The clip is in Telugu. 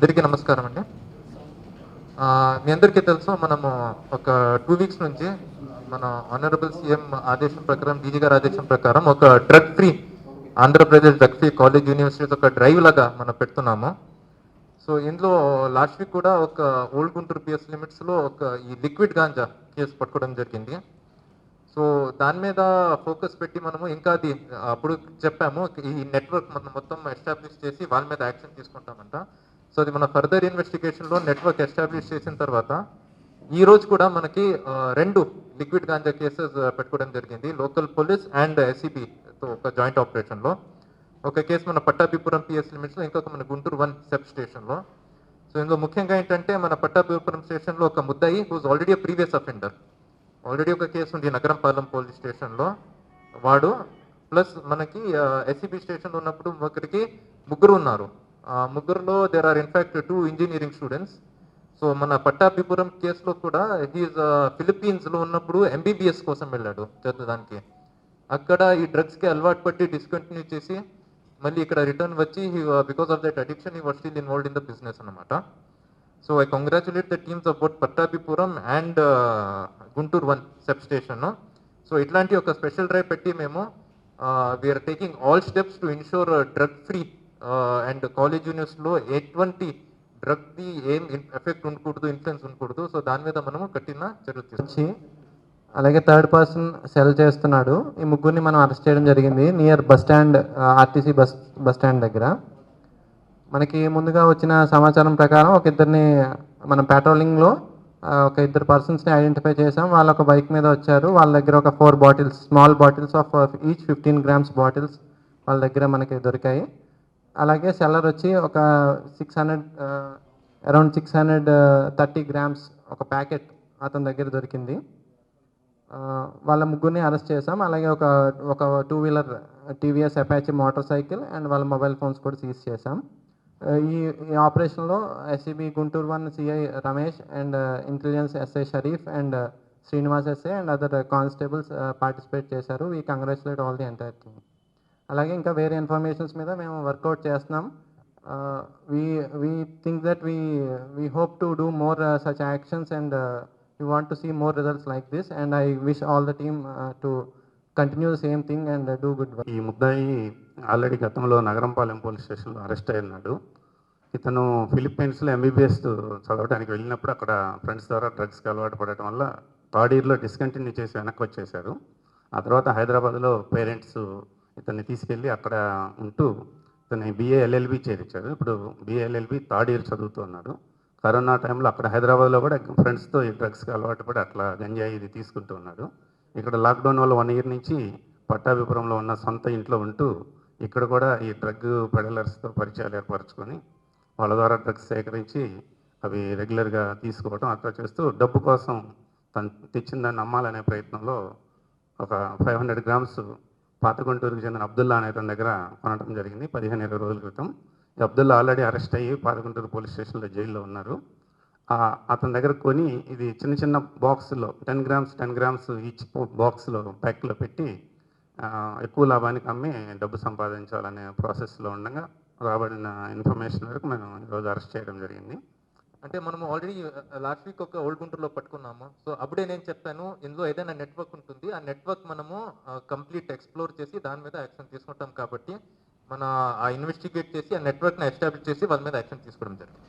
అందరికీ నమస్కారం అండి. మీ అందరికీ తెలుసు మనము ఒక టూ వీక్స్ నుంచి మన ఆనరబుల్ సీఎం ఆదేశం ప్రకారం డీజీ గారి ఆదేశం ప్రకారం ఒక drug free Andhra Pradesh drug free college universities ఒక డ్రైవ్ లాగా మనం పెడుతున్నాము. సో ఇందులో లాస్ట్ వీక్ కూడా ఒక ఓల్డ్ గుంటూరు పిఎస్ లిమిట్స్లో ఒక ఈ లిక్విడ్ గాంజా కేసు పట్టుకోవడం జరిగింది. సో దాని మీద ఫోకస్ పెట్టి మనము ఇంకా అది అప్పుడు చెప్పాము ఈ నెట్వర్క్ మనం మొత్తం ఎస్టాబ్లిష్ చేసి వాళ్ళ మీద యాక్షన్ తీసుకుంటామంట. సో అది మన ఫర్దర్ ఇన్వెస్టిగేషన్లో నెట్వర్క్ ఎస్టాబ్లిష్ చేసిన తర్వాత ఈ రోజు కూడా మనకి రెండు లిక్విడ్ గాంజా కేసెస్ పెట్టుకోవడం జరిగింది. లోకల్ పోలీస్ అండ్ ఎస్సీబీతో ఒక జాయింట్ ఆపరేషన్లో ఒక కేసు మన పట్టాభిపురం పిఎస్ లిమిట్స్లో ఇంకొక మన గుంటూరు వన్ సెబ్ స్టేషన్లో సో ఇందులో ముఖ్యంగా ఏంటంటే మన పట్టాభిపురం స్టేషన్లో ఒక ముద్దాయి whose already previous offender already ఒక కేసు ఉంది నగరంపాలెం పోలీస్ స్టేషన్లో వాడు ప్లస్ మనకి ఎస్సీబీ స్టేషన్లో ఉన్నప్పుడు ఒకరికి ముగ్గురు ఉన్నారు. ముగ్గురులో there are in fact two engineering students so మన పట్టాభిపురం కేసులో కూడా హీఈస్ ఫిలిప్పీన్స్లో ఉన్నప్పుడు ఎంబీబీఎస్ కోసం వెళ్ళాడు చదవడానికి అక్కడ ఈ డ్రగ్స్కి అలవాటు పట్టి డిస్కంటిన్యూ చేసి మళ్ళీ ఇక్కడ రిటర్న్ వచ్చి because of that addiction he was still involved in the business అనమాట so I congratulate the teams about Pattabhipuram and Guntur one sub station so ఇట్లాంటి ఒక స్పెషల్ డ్రైవ్ పెట్టి మేము we're taking all steps to ensure drug free and college యూనివర్స్లో ఎటువంటి డ్రగ్ ది ఏం ఎఫెక్ట్ ఉండకూడదు ఇన్ఫ్లుయెన్స్ ఉండకూడదు సో దాని మీద మనము కఠిన చర్యలు తీసుకొచ్చి అలాగే థర్డ్ పర్సన్ సెల్ చేస్తున్నాడు. ఈ ముగ్గురిని మనం అరెస్ట్ చేయడం జరిగింది near bus stand RTC bus bus stand దగ్గర. మనకి ముందుగా వచ్చిన సమాచారం ప్రకారం ఒక ఇద్దరిని మనం పెట్రోలింగ్లో ఒక ఇద్దరు పర్సన్స్ని ఐడెంటిఫై చేసాం వాళ్ళు ఒక బైక్ మీద వచ్చారు. వాళ్ళ దగ్గర ఒక four bottles small bottles of each fifteen grams bottles వాళ్ళ దగ్గర మనకి దొరికాయి. అలాగే సెల్లర్ వచ్చి ఒక six hundred around six hundred thirty grams ఒక ప్యాకెట్ అతని దగ్గర దొరికింది. వాళ్ళ ముగ్గురిని అరెస్ట్ చేసాం అలాగే ఒక ఒక two wheeler TVS Apache motor cycle and వాళ్ళ మొబైల్ ఫోన్స్ కూడా సీజ్ చేసాం ఈ ఈ ఆపరేషన్లో SCB Guntur one CI Ramesh and intelligence SI Sharif and Srinivas SI and other constables participate చేశారు. We congratulate all the entire team అలాగే ఇంకా వేరే ఇన్ఫర్మేషన్స్ మీద మేము వర్కౌట్ చేస్తున్నాం. We we think that we we hope to do more such actions and you want to see more results like this and I wish all the team to continue the same thing and do good work ఈ ముద్దాయి ఆల్రెడీ గతంలో నగరంపాలెం పోలీస్ స్టేషన్లో అరెస్ట్ అయినాడు ఇతను ఫిలిప్పీన్స్లో ఎంబీబీఎస్ చదవడానికి వెళ్ళినప్పుడు అక్కడ ఫ్రెండ్స్ ద్వారా డ్రగ్స్కి అలవాటు పడటం వల్ల థర్డ్ ఇయర్లో డిస్కంటిన్యూ చేసి వెనక్కి వచ్చేసారు ఆ తర్వాత హైదరాబాద్లో పేరెంట్స్ ఇతన్ని తీసుకెళ్ళి అక్కడ ఉంటూ ఇతన్ని బీఏ ఎల్ఎల్బి చేర్చారు ఇప్పుడు బిఏఎల్ఎల్బి థర్డ్ ఇయర్ చదువుతున్నాడు కరోనా టైంలో అక్కడ హైదరాబాద్లో కూడా ఫ్రెండ్స్తో ఈ డ్రగ్స్కి అలవాటు పడి అట్లా గంజాయి ఇది తీసుకుంటూ ఉన్నాడు. ఇక్కడ లాక్డౌన్ వల్ల వన్ ఇయర్ నుంచి పట్టాభిపురంలో ఉన్న సొంత ఇంట్లో ఉంటూ ఇక్కడ కూడా ఈ డ్రగ్ పెడలర్స్తో పరిచయాలు ఏర్పరచుకొని వాళ్ళ ద్వారా డ్రగ్స్ సేకరించి అవి రెగ్యులర్గా తీసుకోవడం అట్లా చేస్తూ డబ్బు కోసం తను తెచ్చిన దాన్ని అమ్మాలనే ప్రయత్నంలో ఒక ఫైవ్ హండ్రెడ్ గ్రామ్స్ పాత గుంటూరుకు చెందిన అబ్దుల్లా అనే అతని దగ్గర కొనడం జరిగింది. పదిహేను ఇరవై రోజుల క్రితం. అబ్దుల్లా ఆల్రెడీ అరెస్ట్ అయ్యి పాతగుంటూరు పోలీస్ స్టేషన్లో జైల్లో ఉన్నారు. అతని దగ్గర కొని ఇది చిన్న చిన్న బాక్స్లో ten grams ten grams each బాక్స్లో ప్యాక్లో పెట్టి ఎక్కువ లాభానికి అమ్మి డబ్బు సంపాదించాలనే ప్రాసెస్లో ఉండగా రాబడిన ఇన్ఫర్మేషన్ వరకు మేము ఈరోజు అరెస్ట్ చేయడం జరిగింది. అంటే మనం ఆల్రెడీ లాస్ట్ వీక్ ఒక ఓల్డ్ గుంటూరులో పట్టుకున్నాము. సో అప్పుడే నేను చెప్పాను ఇందులో ఏదైనా నెట్వర్క్ ఉంటుంది. ఆ నెట్వర్క్ మనము కంప్లీట్ ఎక్స్ప్లోర్ చేసి దాని మీద యాక్షన్ తీసుకుంటాం కాబట్టి మన ఆ ఇన్వెస్టిగేట్ చేసి ఆ నెట్వర్క్ని ఎస్టాబ్లిష్ చేసి వాళ్ళ మీద యాక్షన్ తీసుకోవడం జరిగింది.